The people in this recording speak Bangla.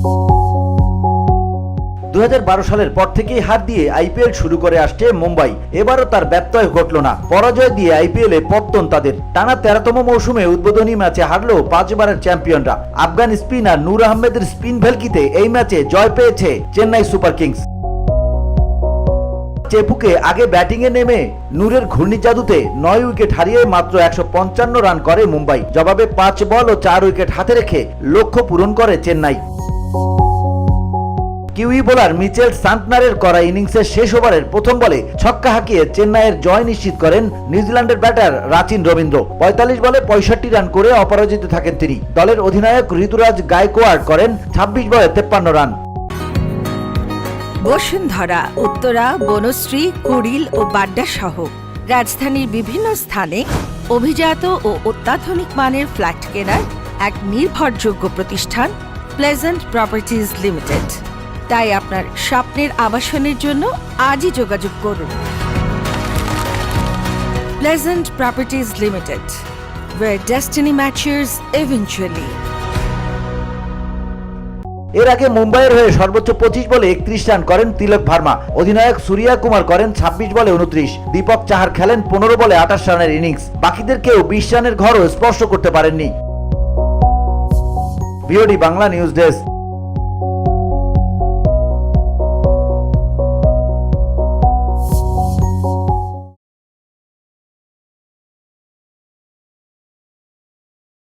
দু হাজার বারো সালের পর থেকেই হার দিয়ে আইপিএল শুরু করে আসছে মুম্বাই। এবারও তার ব্যত্যয় ঘটল না। পরাজয় দিয়ে আইপিএলে পত্তন তাদের। টানা তেরোতম মৌসুমে উদ্বোধনী ম্যাচে হারলো পাঁচবারের চ্যাম্পিয়নরা। আফগান স্পিনার নূর আহমেদের স্পিন ভেলকিতে এই ম্যাচে জয় পেয়েছে চেন্নাই সুপার কিংস। চেপুকে আগে ব্যাটিংয়ে নেমে নূরের ঘূর্ণি জাদুতে নয় উইকেট হারিয়ে মাত্র একশো পঞ্চান্ন রান করে মুম্বাই। জবাবে পাঁচ বল ও চার উইকেট হাতে রেখে লক্ষ্য পূরণ করে চেন্নাই। কিউই বোলার মিচেল সান্টনারের করা ইনিংসের শেষ ওভারের প্রথম বলে ছক্কা হাঁকিয়ে চেন্নাইয়ের জয় নিশ্চিত করেন নিউজিল্যান্ডের ব্যাটার রাচিন রবীন্দ্র। পঁয়তাল্লিশ বলে পঁয়ষট্টি রান করে অপরাজিত থাকেন তিনি। দলের অধিনায়ক ঋতুরাজ গায়কোয়াড় করেন ছাব্বিশ বলে তেপ্পান্ন রান। বসুন্ধরা, উত্তরা, বনশ্রী, কুড়িল ও বাড্ডা সহ রাজধানীর বিভিন্ন স্থানে অভিজাত ও অত্যাধুনিক মানের ফ্ল্যাট কেনার এক নির্ভরযোগ্য প্রতিষ্ঠান প্লেজেন্ট প্রপার্টিজ লিমিটেড। তাই আপনার স্বপ্নের আবাসনের জন্য আজই যোগাযোগ করুন। Pleasant properties limited where destiny matches এর আগে মুম্বাইয়ের হয়ে সর্বোচ্চ পঁচিশ বলে একত্রিশ রান করেন তিলক ভার্মা। অধিনায়ক সূর্যা কুমার করেন ছাব্বিশ বলে উনত্রিশ। দীপক চাহার খেলেন পনেরো বলে আঠাশ রানের ইনিংস। বাকিদের কেউ বিশ রানের ঘরও স্পর্শ করতে পারেননি। BOD Bangla news desk.